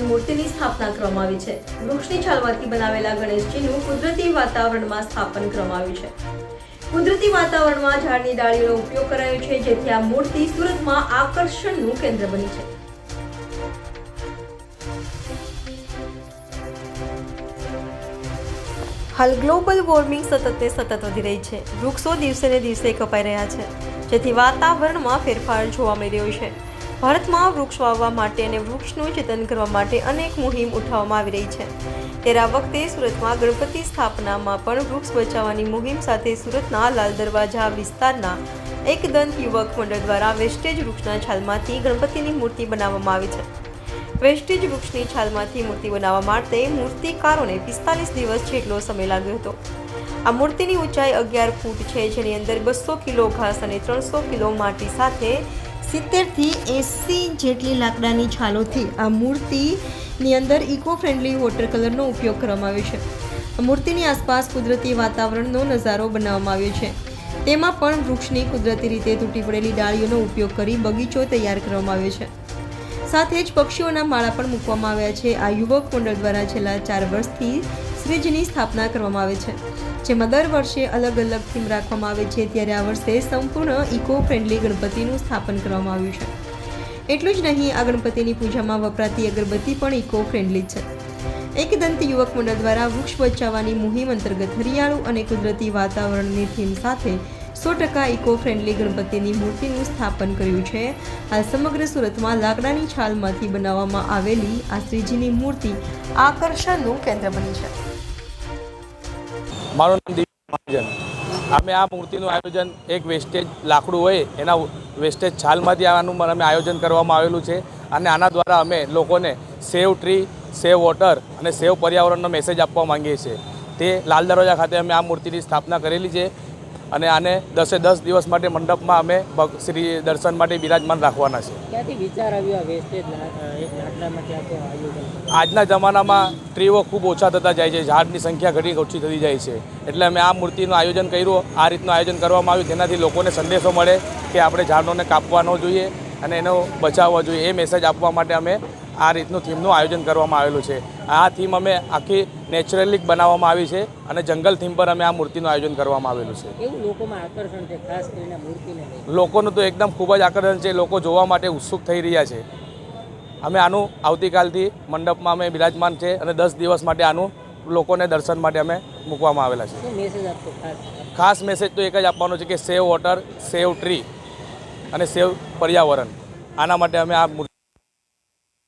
મૂર્તિની સ્થાપના કરવામાં આવી છે. વૃક્ષની છાલમાંથી બનાવેલા ગણેશજીનું કુદરતી વાતાવરણમાં સ્થાપન કરવામાં આવ્યું છે. કુદરતી વાતાવરણમાં ઝાડની ડાળીનો ઉપયોગ કરાયો છે, જેથી આ મૂર્તિ સુરતમાં આકર્ષણનું કેન્દ્ર બની છે. હાલ ગ્લોબલ વોર્મિંગ સતત ને સતત વધી રહી છે. વૃક્ષો દિવસે ને દિવસે કપાઈ રહ્યા છે. જેથી વાતાવરણમાં ફેરફાર જોવા મળી રહ્યો છે. ભારતમાં વૃક્ષ વાવવા માટે અને વૃક્ષનું જતન કરવા માટે અનેક મુહિમ ઉઠાવવામાં આવી રહી છે. તેરા વખતે સુરતમાં ગણપતિ સ્થાપનામાં પણ વૃક્ષ બચાવવાની મુહિમ સાથે સુરતના લાલ દરવાજા વિસ્તારના એક દંત યુવક મંડળ દ્વારા વેસ્ટેજ વૃક્ષના છાલમાંથી ગણપતિની મૂર્તિ બનાવવામાં આવી છે. વેસ્ટેજ વૃક્ષની છાલમાંથી મૂર્તિ બનાવવા માટે મૂર્તિકારોને પિસ્તાલીસ દિવસ જેટલો સમય લાગ્યો હતો. આ મૂર્તિની ઊંચાઈ અગિયાર ફૂટ છે, જેની અંદર બસો કિલો ઘાસ અને ત્રણસો કિલો માટી સાથે સિત્તેરથી એંસી જેટલી લાકડાની છાલોથી આ મૂર્તિની અંદર ઇકો ફ્રેન્ડલી વોટર કલરનો ઉપયોગ કરવામાં આવ્યો છે. મૂર્તિની આસપાસ કુદરતી વાતાવરણનો નજારો બનાવવામાં આવ્યો છે. તેમાં પણ વૃક્ષની કુદરતી રીતે તૂટી પડેલી ડાળીઓનો ઉપયોગ કરી બગીચો તૈયાર કરવામાં આવ્યો છે. સાથે જ પક્ષીઓના માળા પણ મૂકવામાં આવ્યા છે. આ યુવક મંડળ દ્વારા છેલ્લા ચાર વર્ષથી શ્રીજીની સ્થાપના કરવામાં આવે છે, જેમાં દર વર્ષે અલગ અલગ થીમ રાખવામાં આવે છે. ત્યારે આ વર્ષે સંપૂર્ણ ઇકો ફ્રેન્ડલી ગણપતિનું સ્થાપન કરવામાં આવ્યું છે. એટલું જ નહીં, આ ગણપતિની પૂજામાં વપરાતી અગરબત્તી પણ ઇકો ફ્રેન્ડલી છે. એક દંત યુવક મંડળ દ્વારા વૃક્ષ બચાવવાની મુહિમ અંતર્ગત હરિયાળું અને કુદરતી વાતાવરણની થીમ સાથે સો ટકા ઇકો ફ્રેન્ડલી ગણપતિની મૂર્તિનું સ્થાપન કર્યું છે. હાલ સમગ્ર સુરતમાં લાકડાની છાલમાંથી બનાવવામાં આવેલી આ શ્રીજીની મૂર્તિ આકર્ષણનું કેન્દ્ર બની છે. મારું નામ દિવ્ય મહાજન. અમે આ મૂર્તિનું આયોજન એક વેસ્ટેજ લાકડું હોય એના વેસ્ટેજ છાલમાંથી આવવાનું અમે આયોજન કરવામાં આવેલું છે અને આના દ્વારા અમે લોકોને સેવ ટ્રી, સેવ વોટર અને સેવ પર્યાવરણનો મેસેજ આપવા માંગીએ છીએ. તે લાલ દરવાજા ખાતે અમે આ મૂર્તિની સ્થાપના કરેલી છે. અને આને દસે દસ દિવસ માટે મંડપમાં અમે શ્રી દર્શન માટે બિરાજમાન રાખવાના છે. આજના જમાનામાં ટ્રીઓ ખૂબ ઓછા થતા જાય છે ઝાડની સંખ્યા ઘણી ઓછી થતી જાય છે. એટલે અમે આ મૂર્તિનું આયોજન કર્યું આ રીતનું આયોજન કરવામાં આવ્યું જેનાથી લોકોને સંદેશો મળે કે આપણે ઝાડોને કાપવા ન જોઈએ અને એનો બચાવવા જોઈએ. એ મેસેજ આપવા માટે અમે આ રીતનું થીમનું આયોજન કરવામાં આવેલું છે. આ થીમ અમે આખી નેચરલી બનાવવામાં આવી છે અને જંગલ થીમ પર અમે આ મૂર્તિનું આયોજન કરવામાં આવેલું છે. લોકોનું તો એકદમ ખૂબ જ આકર્ષણ છે. લોકો જોવા માટે ઉત્સુક થઈ રહ્યા છે. અમે આનું આવતીકાલથી મંડપમાં અમે બિરાજમાન છે અને દસ દિવસ માટે આનું લોકોને દર્શન માટે અમે મૂકવામાં આવેલા છે. ખાસ? મેસેજ તો એક જ આપવાનો છે કે સેવ વોટર સેવ ટ્રી અને સેવ પર્યાવરણ. આના માટે અમે આ